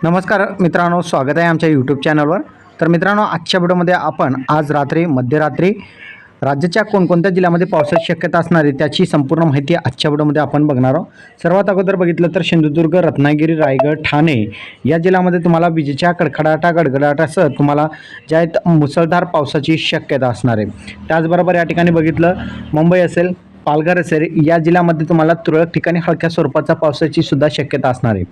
नमस्कार मित्रांनो स्वागत आहे आमच्या यूट्यूब चॅनलवर तर मित्रांनो आजच्या व्हिडिओमध्ये आपण आज रात्री मध्यरात्री राज्याच्या कोणकोणत्या जिल्ह्यामध्ये पावसाची शक्यता असणार आहे त्याची संपूर्ण माहिती आजच्या व्हिडिओमध्ये आपण बघणार आहोत. सर्वात अगोदर बघितलं तर सिंधुदुर्ग रत्नागिरी रायगड ठाणे या जिल्ह्यामध्ये तुम्हाला विजेच्या कडकडाटा गडगडाटासह तुम्हाला ज्या आहेत मुसळधार पावसाची शक्यता असणार आहे. त्याचबरोबर या ठिकाणी बघितलं मुंबई असेल पालघर असेल या जिल्ह्यामध्ये तुम्हाला तुरळक ठिकाणी हलक्या स्वरूपाचा पावसाची सुद्धा शक्यता असणार आहे.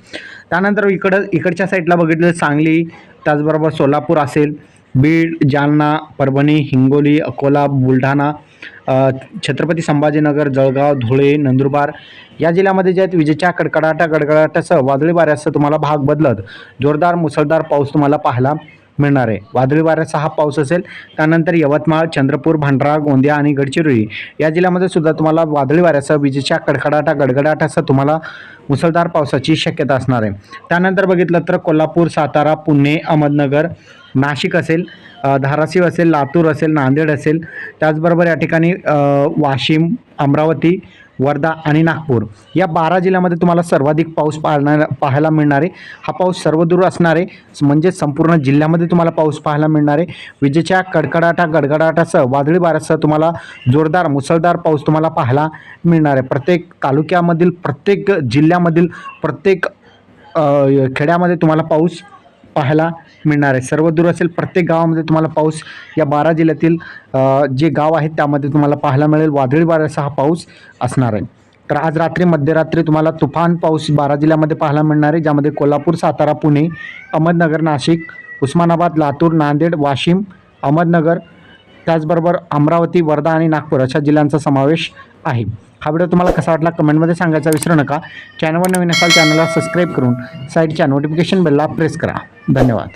त्यानंतर इकडं इकडच्या साईडला बघितलं सांगली त्याचबरोबर सोलापूर असेल बीड जालना परभणी हिंगोली अकोला बुलढाणा छत्रपती संभाजीनगर जळगाव धुळे नंदुरबार या जिल्ह्यामध्ये जे आहेत विजेच्या कडकडाटा गडगडाटासह वादळी वाऱ्यासह तुम्हाला भाग बदलत जोरदार मुसळधार पाऊस तुम्हाला पाहायला मिळणार आहे. वादळी वाऱ्याचा हा पाऊस असेल त्यानंतर यवतमाळ चंद्रपूर भांडरा गोंदिया आणि गडचिरोली या जिल्ह्यामध्ये सुद्धा तुम्हाला वादळी वाऱ्यासह विजेच्या कडकडाटा गडगडाटासह तुम्हाला मुसळधार पावसाची शक्यता असणार आहे. त्यानंतर बघितलं तर कोल्हापूर सातारा पुणे अहमदनगर नाशिक असेल धाराशिव असेल लातूर असेल नांदेड असेल. त्याचबरोबर या ठिकाणी वाशिम अमरावती वर्धा आणि नागपूर. या बारा जिल्ह्यामध्ये तुम्हाला सर्वाधिक पाऊस पाहणार पाहायला मिळणार. आहे हा पाऊस सर्वदूर असणार आहे म्हणजे संपूर्ण जिल्ह्यामध्ये तुम्हाला पाऊस पाहायला मिळणार. आहे विजेच्या कडकडाटा गडगडाटासह वादळी वाऱ्यासह तुम्हाला जोरदार मुसळधार पाऊस तुम्हाला पाहायला मिळणार. आहे प्रत्येक तालुक्यामधील प्रत्येक जिल्ह्यामधील प्रत्येक खेड्यामध्ये तुम्हाला पाऊस पाहायला मिळणार आहे. सर्व दूर असेल प्रत्येक गावामध्ये तुम्हाला पाऊस या बारा जिल्ह्यातील जे गाव आहेत त्यामध्ये तुम्हाला पाहायला मिळेल. वादळी वाऱ्याचा हा पाऊस असणार आहे. तर आज रात्री मध्यरात्री तुम्हाला तुफान पाऊस बारा जिल्ह्यामध्ये पाहायला मिळणार आहे ज्यामध्ये कोल्हापूर सातारा पुणे अहमदनगर नाशिक उस्मानाबाद लातूर नांदेड वाशिम अहमदनगर त्याचबरोबर अमरावती वर्धा आणि नागपूर अशा जिल्ह्यांचा समावेश आहे. हा व्हिडिओ तुम्हाला कसा वाटला कमेंटमध्ये सांगायचा विसरू नका. चॅनलवर नवीन असाल चॅनलला सबस्क्राईब करून साईडच्या नोटिफिकेशन बेलला प्रेस करा. धन्यवाद.